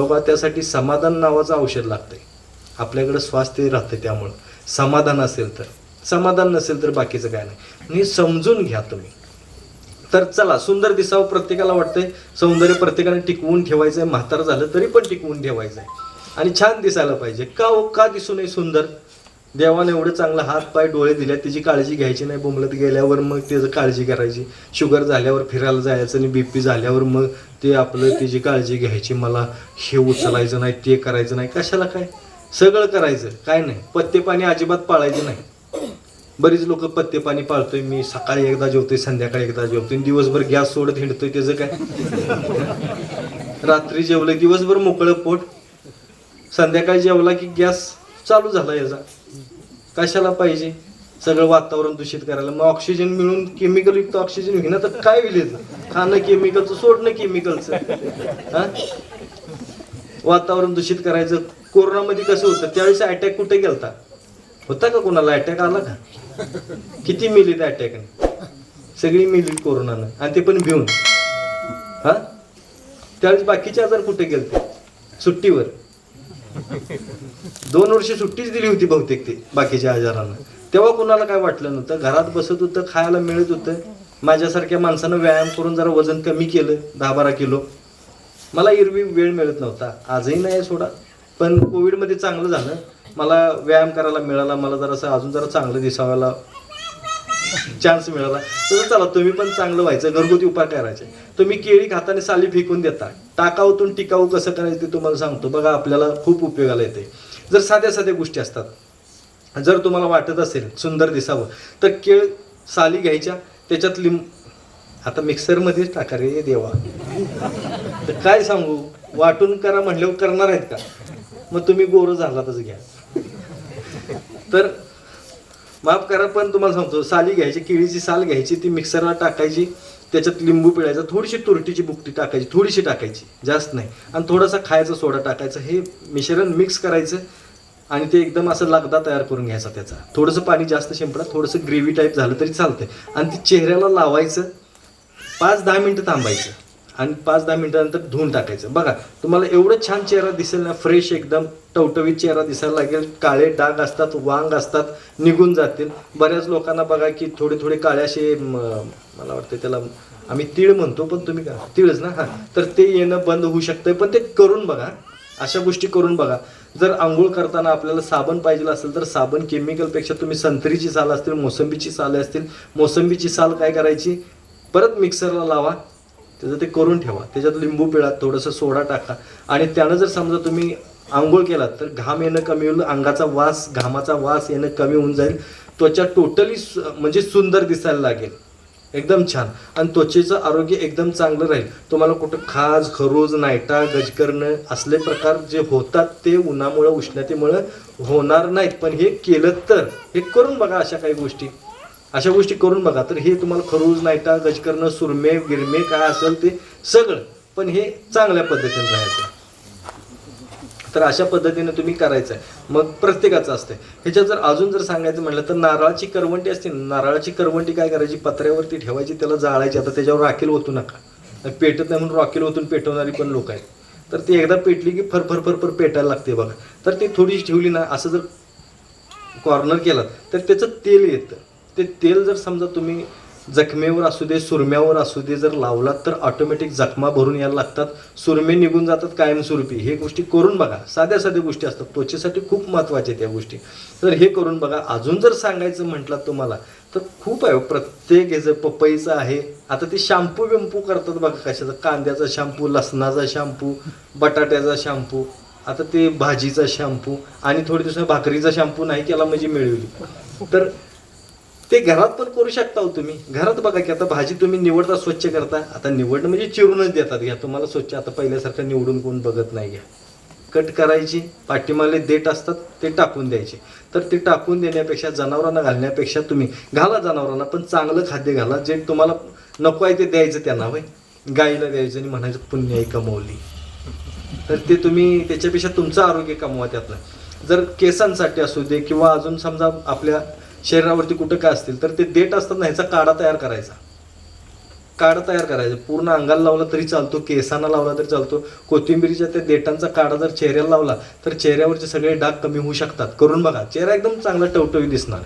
बाबा त्यासाठी समाधान नावाचं औषध लागतंय. आपल्याकडं स्वास्थ्य राहतं त्यामुळं. समाधान असेल तर. समाधान नसेल तर बाकीचं काय नाही. आणि समजून घ्या तुम्ही. तर चला सुंदर दिसावं प्रत्येकाला वाटतंय. सौंदर्य प्रत्येकाने टिकवून ठेवायचं आहे म्हातार झालं तरी पण टिकवून ठेवायचं आहे आणि छान दिसायला पाहिजे. का हो? का दिसू नये सुंदर? देवाने एवढं चांगलं हात पाय डोळे दिले त्याची काळजी घ्यायची नाही बोंबलत गेल्यावर मग त्याचं काळजी करायची शुगर झाल्यावर फिरायला जायचं आणि बीपी झाल्यावर मग ते आपलं त्याची काळजी घ्यायची मला हे उचलायचं नाही ते करायचं नाही कशाला काय? सगळं करायचं काय नाही. पत्ते पाणी अजिबात पाळायचं नाही. बरीच लोक पत्ते पाणी पाळतोय मी सकाळी एकदा जेवतोय संध्याकाळी एकदा जेवतोय आणि दिवसभर गॅस सोडत हिंडतोय त्याचं काय? रात्री जेवलं दिवसभर मोकळं पोट. संध्याकाळी जेवला की गॅस चालू झाला याचा. कशाला पाहिजे? सगळं वातावरण दूषित करायला. मग ऑक्सिजन मिळून केमिकल युक्त ऑक्सिजन घेणं तर काय होईल खाणं केमिकलचं सोडणं केमिकलचं हा? वातावरण दूषित करायचं. कोरोनामध्ये कसं होतं? त्यावेळेस अटॅक कुठे गेलता? होता का कोणाला? अटॅक आला का? किती मिलीत अटॅकने सगळी मिली कोरोनानं. आणि ते पण भिवून हा? त्यावेळेस बाकीचे आजार कुठे गेलते? सुट्टीवर. दोन वर्ष सुट्टीच दिली होती बहुतेक ते बाकीच्या आजारांना. तेव्हा कुणाला काय वाटलं नव्हतं? घरात बसत होतं खायला मिळत होतं. माझ्यासारख्या माणसानं व्यायाम करून जरा वजन कमी केलं दहा बारा किलो. मला एरवी वेळ मिळत नव्हता. आजही नाही सोडा. पण कोविडमध्ये चांगलं झालं. मला व्यायाम करायला मिळाला. मला जरासं अजून जरा चांगलं दिसावायला चान्स मिळाला. तर चला तुम्ही पण चांगलं व्हायचं. घरगुती उपाय करायचे. तुम्ही केळी खाताना साली फेकून देता. टाकाऊतून टिकाऊ कसं करायचं ते तुम्हाला सांगतो. बघा आपल्याला खूप उपयोगाला येते. जर साध्या साध्या गोष्टी असतात जर तुम्हाला वाटत असेल सुंदर दिसावं तर केळ साली घ्यायच्या. त्याच्यात लिंब आता मिक्सरमध्येच टाका रे देवा. तर काय सांगू? वाटून करा म्हणल्यावर करणार आहेत का? मग तुम्ही गोरं झालातच घ्या. तर माफ करा पण तुम्हाला सांगतो साली घ्यायची केळीची साल घ्यायची ती मिक्सरला टाकायची त्याच्यात लिंबू पिळायचा थोडीशी तुरटीची बुकटी टाकायची थोडीशी टाकायची जास्त नाही. आणि थोडासा खायचा सोडा टाकायचा हे मिश्रण मिक्स करायचं आणि ते एकदम असं लगदा तयार करून घ्यायचा त्याचा. थोडंसं पाणी जास्त शिंपडा थोडंसं ग्रेव्ही टाईप झालं तरी चालतंय. आणि ते चेहऱ्याला लावायचं पाच दहा मिनटं थांबायचं आणि पाच दहा मिनटानंतर धुवून टाकायचं. बघा तुम्हाला एवढं छान चेहरा दिसेल ना फ्रेश एकदम टवटवीत चेहरा दिसायला लागेल. काळे डाग असतात वांग असतात निघून जातील. बऱ्याच लोकांना बघा की थोडे थोडे काळे असे मला वाटतं त्याला आम्ही तीळ म्हणतो पण तुम्ही का? तीळच ना? हां. तर ते येणं बंद होऊ शकतं पण ते करून बघा. अशा गोष्टी करून बघा. जर आंघोळ करताना आपल्याला साबण पाहिजे असेल तर साबण केमिकलपेक्षा तुम्ही संत्रीची साल असतील मोसंबीची साले असतील. मोसंबीची साल काय करायची? परत मिक्सरला लावा. त्याचं ते करून ठेवा. त्याच्यात लिंबू पिळा थोडंसं सोडा टाका. आणि त्यानं जर समजा तुम्ही आंघोळ केलात तर घाम येणं कमी होईल अंगाचा वास घामाचा वास येणं कमी होऊन जाईल. त्वचा टोटली म्हणजे सुंदर दिसायला लागेल. एकदम छान. आणि त्वचेचं आरोग्य एकदम चांगलं राहील. तुम्हाला कुठं खाज खरोज नायटा गजकरणं असले प्रकार जे होतात ते उन्हामुळं उष्णतेमुळं होणार नाहीत. पण हे केलं तर हे करून बघा अशा काही गोष्टी. अशा गोष्टी करून बघा. तर हे तुम्हाला खरूज नायटा गजकरणं सुरमे गिरमे काय असेल ते सगळं. पण हे चांगल्या पद्धतीने राहायचं. तर अशा पद्धतीने तुम्ही करायचं आहे मग प्रत्येकाचं असते ह्याच्यात जर अजून जर सांगायचं म्हटलं तर नारळाची करवंटी असते. नारळाची करवंटी काय करायची? पत्र्यावरती ठेवायची त्याला जाळायची. आता त्याच्यावर राखेल ओतू नका. पेटत नाही म्हणून रॉकेल ओतून पेटवणारी पण लोक आहेत. तर ती एकदा पेटली की फर फर फर पेटायला लागते बघा. तर ती थोडीशी ठेवली ना असं जर कॉर्नर केलं तर त्याचं तेल येतं. ते तेल जर समजा तुम्ही जखमेवर असू दे सुरम्यावर असू दे जर लावलात तर ऑटोमॅटिक जखमा भरून यायला लागतात. सुरमे निघून जातात कायमस्वरूपी. हे गोष्टी करून बघा. साध्या साध्या गोष्टी असतात. त्वचेसाठी खूप महत्त्वाच्या त्या गोष्टी. तर हे करून बघा. अजून जर सांगायचं म्हटलं तुम्हाला तर खूप आहे हो. प्रत्येक ह्याचं पपईचं आहे आता ते शॅम्पू विम्पू करतात बघा कशाचा. कांद्याचा शॅम्पू लसणाचा शॅम्पू बटाट्याचा शॅम्पू आता ते भाजीचा शॅम्पू आणि थोडी दिवसांनी भाकरीचा शॅम्पू नाही केला म्हणजे मिळवली. तर ते घरात पण करू शकता हो तुम्ही. घरात बघा की आता भाजी तुम्ही निवडता स्वच्छ करता. आता निवडणं म्हणजे चिरूनच देतात. घ्या तुम्हाला स्वच्छ आता पहिल्यासारखं निवडून कोण बघत नाही घ्या. कट करायची पाठीमाले देठ असतात ते टाकून द्यायचे. तर ते टाकून देण्यापेक्षा जनावरांना घालण्यापेक्षा तुम्ही घाला जनावरांना पण चांगलं खाद्य घाला. जे तुम्हाला नको आहे ते द्यायचं त्यांना होय. गाईला द्यायचं आणि म्हणायचं पुण्याई कमवली. तर ते तुम्ही त्याच्यापेक्षा तुमचं आरोग्य कमवा त्यातलं जर केसांसाठी असू दे किंवा अजून समजा आपल्या शरीरावरती कुठं काय असतील तर ते देठ असतात ना ह्याचा काढा तयार करायचा. काढा तयार करायचं. पूर्ण अंगाला लावला तरी चालतो केसांना लावला तरी चालतो. कोथिंबिरीच्या त्या देठांचा काढा जर चेहऱ्याला लावला तर चेहऱ्यावरचे सगळे डाग कमी होऊ शकतात. करून बघा चेहरा एकदम चांगला टवटवी दिसणार.